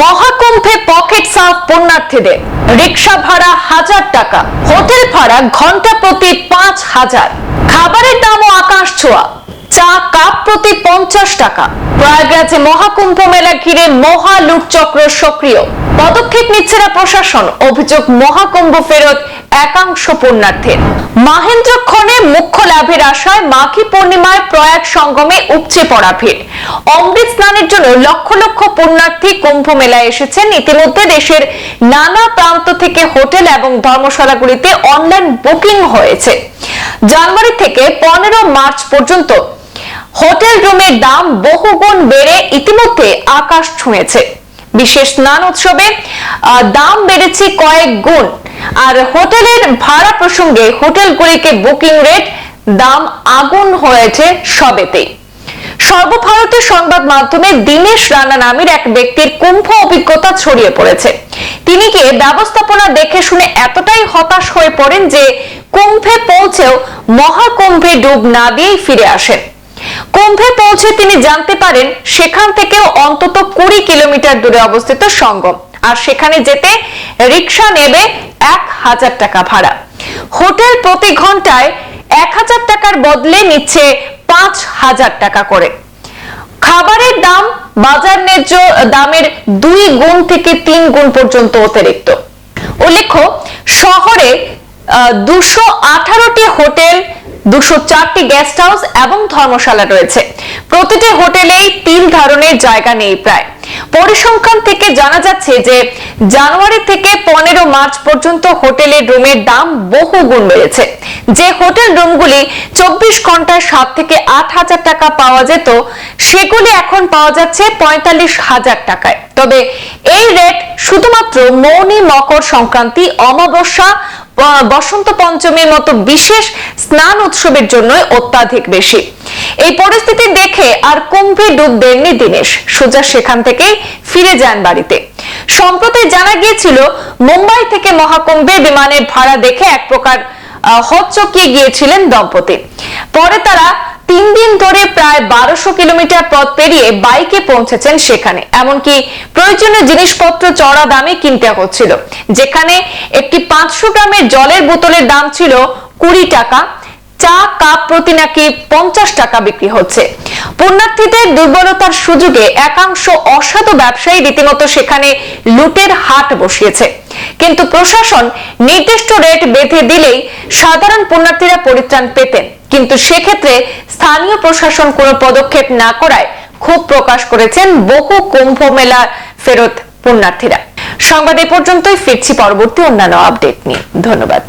মহাকুম্ভে pocket সাফ পুণ্যার্থীদের। রিক্সা ভাড়া হাজার টাকা, হোটেল ভাড়া ঘণ্টা প্রতি পাঁচ হাজার। খাবারের দামও আকাশ ছোঁয়া, চা কাপ প্রতি পঞ্চাশ টাকা। প্রয়াগরাজে মহাকুম্ভ মেলা ঘিরে মহা লুটচক্র সক্রিয়। পদক্ষেপ নিচ্ছে না প্রশাসন। অভিযোগ, মহাকুম্ভ ফেরত একাংশ পুণ্যার্থীর। মাহেন্দ্রক্ষণে মুখ্য লাভের আশায় মাঘী পূর্ণিমায় প্রয়াগ সঙ্গমে উপচে পড়া ভিড়। অমৃত স্নানের জন্য লক্ষ লক্ষ পুণ্যার্থী কুম্ভ মেলায় এসেছেন। ইতিমধ্যে দেশের নানা প্রান্ত থেকে হোটেল এবং ধর্মশালাগুলিতে অনলাইন বুকিং হয়েছে। জানুয়ারি থেকে পনেরো মার্চ পর্যন্ত হোটেল রুমের দাম বহুগুণ বেড়ে ইতিমধ্যে আকাশ ছুঁয়েছে। বিশেষ স্নান উৎসবে দাম বেড়েছে কয়েক গুণ। আর হোটেলের ভাড়া প্রসঙ্গে হোটেলগুলিকে বুকিং রেট দাম আগুন হয়েছে সবেতেই সর্বভারতীয় সংবাদ মাধ্যমে দীনেশ রানা নামের এক ব্যক্তির কুম্ভ অভিজ্ঞতা ছড়িয়ে পড়েছে। তিনি কে ব্যবস্থাপনা দেখে শুনে এতটাই হতাশ হয়ে পড়েন যে কুম্ভে পৌঁছেও মহাকুম্ভে ডুব না দিয়েই ফিরে আসেন? কুম্ভে পৌঁছে তিনি জানতে পারেন সেখান থেকেও অন্তত কুড়ি কিলোমিটার দূরে অবস্থিত সঙ্গম। আর সেখানে যেতে রিক্সা নেবে এক হাজার টাকা ভাড়া। হোটেল প্রতি ঘন্টায় এক হাজার টাকার বদলে নিচ্ছে পাঁচ হাজার টাকা করে। খাবারের দাম বাজার ন্যায্য দামের দুই গুণ থেকে তিন গুণ পর্যন্ত অতিরিক্ত। উল্লেখ্য, শহরে দুশো আঠারোটি হোটেল দুশো চারটি গেস্ট হাউস এবং ধর্মশালা রয়েছে। প্রতিটি হোটেলেই তিন ধরনের জায়গা নেই প্রায়। পরিসংখ্যান থেকে জানা যাচ্ছে যে, জানুয়ারি থেকে পনেরো মার্চ পর্যন্ত হোটেলের রুমের দাম বহু গুণ বেড়েছে। যে হোটেল রুমগুলি চব্বিশ ঘন্টায় সাত থেকে আট হাজার টাকা পাওয়া যেত, সেগুলি এখন পাওয়া যাচ্ছে পঁয়তাল্লিশ হাজার টাকায়। তবে এই রেট শুধুমাত্র মৌনী মকর সংক্রান্তি, অমাবস্যা বসন্ত পঞ্চমীর মতো বিশেষ স্নান উৎসবের জন্য অত্যাধিক বেশি। এই পরিস্থিতি দেখে আর কুম্ভে ডুব দেননি দীনেশ। সোজা সেখান থেকে ফিরে যান বাড়িতে। সম্প্রতি জানা গিয়েছিল, মুম্বাই থেকে মহাকুম্ভে বিমানের ভাড়া দেখে এক প্রকার হকচকিয়ে গিয়েছিলেন দম্পতি। পরে তারা তিন দিন ধরে প্রায় বারোশো কিলোমিটার পথ পেরিয়ে বাইকে পৌঁছেছেন সেখানে। এমনকি প্রয়োজনীয় জিনিসপত্র চড়া দামে কিনতে হচ্ছিল। যেখানে একটি পাঁচশো গ্রামের জলের বোতলের দাম ছিল কুড়ি টাকা। চা, কাপ প্রতি নাকি পঞ্চাশ টাকা বিক্রি হচ্ছে। পুণ্যার্থীদের দুর্বলতার সুযোগে একাংশ অসাধু ব্যবসায়ী রীতিমতো সেখানে লুটের হাট বসিয়েছে। কিন্তু প্রশাসন নির্দিষ্ট রেট বেঁধে দিলেই সাধারণ পুণ্যার্থীরা পরিত্রাণ পেতেন। কিন্তু সেক্ষেত্রে স্থানীয় প্রশাসন কোনো পদক্ষেপ না করায় ক্ষোভ প্রকাশ করেছেন বহু কুম্ভ মেলা ফেরত পুণ্যার্থীরা। সংবাদ এ পর্যন্তই, ফিরছি পরবর্তী অন্যান্য আপডেট নিয়ে। ধন্যবাদ।